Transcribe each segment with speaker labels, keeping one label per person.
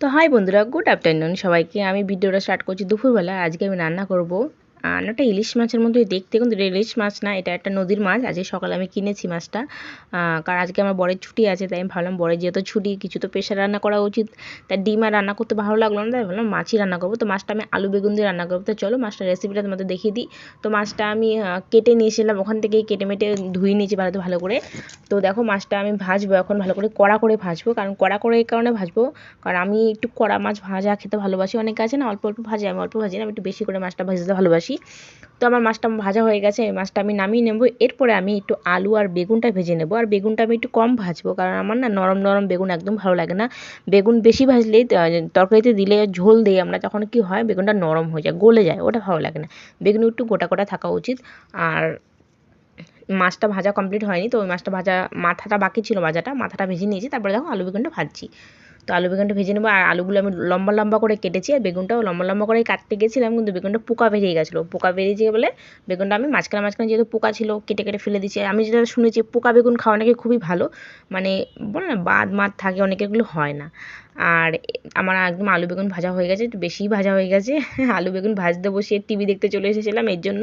Speaker 1: তো হাই বন্ধুরা good afternoon সবাইকে। আমি ভিডিওটা স্টার্ট করছি দুপুরবেলা আজকে আমি রান্না করব রান্নাটা ইলিশ মাছের মতোই দেখতে, কিন্তু ইলিশ মাছ না, এটা একটা নদীর মাছ। আজকে সকালে আমি কিনেছি মাছটা। কারণ আজকে আমার বরের ছুটি আছে, তাই আমি ভাবলাম বরের যেহেতু ছুটি, কিছু তো প্রেশার রান্না করা উচিত। তাই ডিম আর রান্না করতে ভালো লাগল না, তাই ভাবলাম মাছই রান্না করব। তো মাছটা আমি আলু বেগুন দিয়ে রান্না করব। তো চলো মাছটা রেসিপিটা তোমাদের দেখিয়ে দিই। তো মাছটা আমি কেটে নিয়েছিলাম, ওখান থেকেই কেটে মেটে ধুয়ে নিয়েছি ভালো ভালো করে। তো দেখো মাছটা আমি ভাজবো, এখন ভালো করে কড়া করে ভাজবো, কারণ কড়া করে এই কারণে ভাজবো। কারণ আমি একটু কড়া মাছ ভাজা খেতে ভালোবাসি, অনেকে আছে না, অল্প অল্প ভাজি, আমি অল্প ভাজি না, আমি একটু বেশি করে মাছটা ভাজতে ভালোবাসি। তো আমার মাছটা ভাজা হয়ে গেছে মাছটা আমি নামিয়ে নেব। এরপরে আমি একটু আলু আর বেগুনটা ভেজে নেব। আর বেগুনটা আমি একটু কম ভাজবো, কারণ আমার না নরম নরম বেগুন একদম ভালো লাগে না। বেগুন বেশি ভাজলেই তরকারিতে দিলে ঝোল দিই আমরা, তখন কি হয়, বেগুনটা নরম হয়ে যায়, গলে যায়, ওটা ভালো লাগে না। বেগুন একটু গোটা গোটা থাকা উচিত। আর মাছটা ভাজা কমপ্লিট হয়নি, তো ওই মাছটা ভাজা মাথাটা বাকি ছিল ভাজাটা, মাথাটা ভেজে নিয়েছি, তারপরে দেখো আলু বেগুনটা ভাজছি। তো আলু বেগুনটা ভেজে নেব। আর আলুগুলো আমি লম্বা লম্বা করে কেটেছি, আর বেগুনটাও লম্বা লম্বা করে কাটতে গেছিলাম, কিন্তু বেগুনটা পোকা বেরিয়ে গেছিল। পোকা বেরিয়েছে বলে বেগুনটা আমি মাঝখানে মাঝখানে যেহেতু পোকা ছিল, কেটে কেটে ফেলে দিচ্ছি আমি যেটা শুনেছি, পোকা বেগুন খাওয়া নাকি খুবই ভালো। মানে বলে না, বাদ মাদ থাকে অনেকেরগুলো হয় না। আর আমার একদম আলু বেগুন ভাজা হয়ে গেছে, একটু বেশিই ভাজা হয়ে গেছে। আলু বেগুন ভাজতে বসিয়ে টিভি দেখতে চলে এসেছিলাম, এর জন্য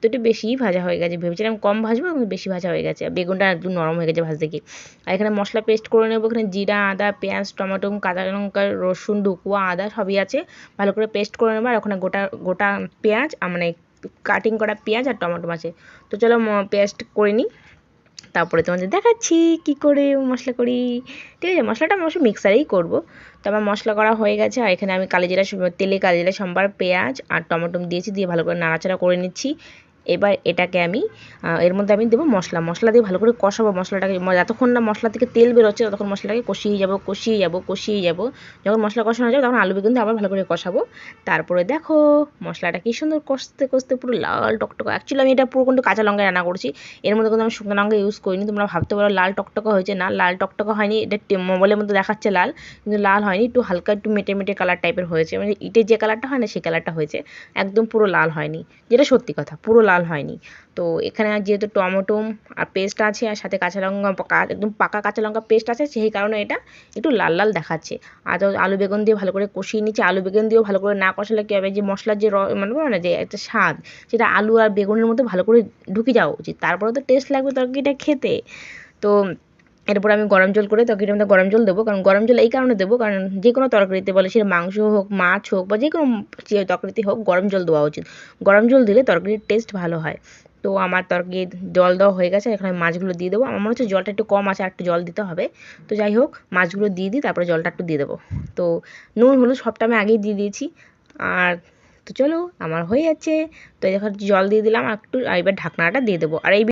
Speaker 1: তো একটু বেশিই ভাজা হয়ে গেছে। ভেবেছিলাম কম ভাজবো বেশি ভাজা হয়ে গেছে। বেগুনটা একদম নরম হয়ে গেছে ভাজতে গিয়ে। আর এখানে মশলা পেস্ট করে নেব, এখানে জিরা, আদা, পেঁয়াজ, টমেটো, কাঁচা লঙ্কা, রসুন ডুকুয়া আদা সবই আছে। ভালো করে পেস্ট করে নেব, আর ওখানে গোটা গোটা পেঁয়াজ মানে কাটিং করা পেঁয়াজ আর টমেটো আছে। তো চলো পেস্ট করে নিই। তারপরে তোমাদের দেখাচ্ছি কি করে মশলা করি। ঠিক আছে, মশলাটা আমি অবশ্যই মিক্সারেই করব। তো আমার মশলা করা হয়ে গেছে, আর এখানে আমি কালিজিরা তেলে কালিজিরা, সম্বার, পেঁয়াজ আর টমেটো দিয়েছি, দিয়ে ভালো করে নাড়াচাড়া করে নিচ্ছি। এবার এটাকে আমি এর মধ্যে আমি দেবো মশলা। মশলা দিয়ে ভালো করে কষাবো মশলাটাকে। যতক্ষণ না মশলা থেকে তেল বেরোচ্ছে, ততক্ষণ মশলাটাকে কষিয়ে যাব কষিয়ে যাব কষিয়ে যাব। যখন মশলা কষানো যাবে, তখন আলু বেগুন আবার ভালো করে কষাবো। তারপরে দেখো, মশলাটা কি সুন্দর কষতে কষতে পুরো লাল টকটকা। অ্যাকচুয়ালি আমি এটা পুরো কিন্তু কাঁচা লঙ্কা রান্না করছি। এর মধ্যে কিন্তু আমি শুকনো লঙ্কা ইউজ করিনি। তোমরা ভাবতে পারো লাল টকটকা হয়েছে না। লাল টকটকা হয়নি। এটা মোবাইলের মধ্যে দেখাচ্ছে লাল, কিন্তু লাল হয়নি। একটু হালকা, একটু মেটে মেটে কালার টাইপের হয়েছে। মানে ইটের যে কালারটা হয় না, সেই কালারটা হয়েছে। একদম পুরো লাল হয়নি। যেটা সত্যি কথা, পুরো লাল হয়নি। তো এখানে যেহেতু টমেটো আর পেস্ট আছে আর সাথে কাঁচা লঙ্কা একদম পাকা কাঁচা লঙ্কা পেস্ট আছে, সেই কারণে এটা একটু লাল লাল দেখাচ্ছে। আর আলু বেগুন দিয়ে ভালো করে কষিয়ে নিচ্ছে। আলু বেগুন দিয়েও ভালো করে না কষালে কী হবে? যে মশলার যে মানে বলো না যে একটা স্বাদ, সেটা আলু আর বেগুনের মধ্যে ভালো করে ঢুকে যাওয়া উচিত। তারপরে তো টেস্ট লাগবে তরকারিটা খেতে। তো এরপর আমি গরম জল করে তরকারির মধ্যে গরম জল দেবো। কারণ গরম জল এই কারণে দেবো, কারণ যে কোনো তরকারিতে বলে, সেটা মাংস হোক, মাছ হোক বা যে কোনো তরকারিতে হোক, গরম জল দেওয়া উচিত। গরম জল দিলে তরকারির টেস্ট ভালো হয়। তো আমার তরকারি জল দেওয়া হয়ে গেছে, এখানে মাছগুলো দিয়ে দেবো। আমার মনে হচ্ছে জলটা একটু কম আছে, আর একটু জল দিতে হবে। তো যাই হোক, মাছগুলো দিয়ে দিই, তারপরে জলটা একটু দিয়ে দেবো। তো নুন, হলুদ সবটা আমি আগেই দিয়ে দিয়েছি। আর তো চলো, আমার হয়ে যাচ্ছে। তো এখন জল দিয়ে দিলাম, আর একটু এবার ঢাকনাটা দিয়ে দেবো। আর এই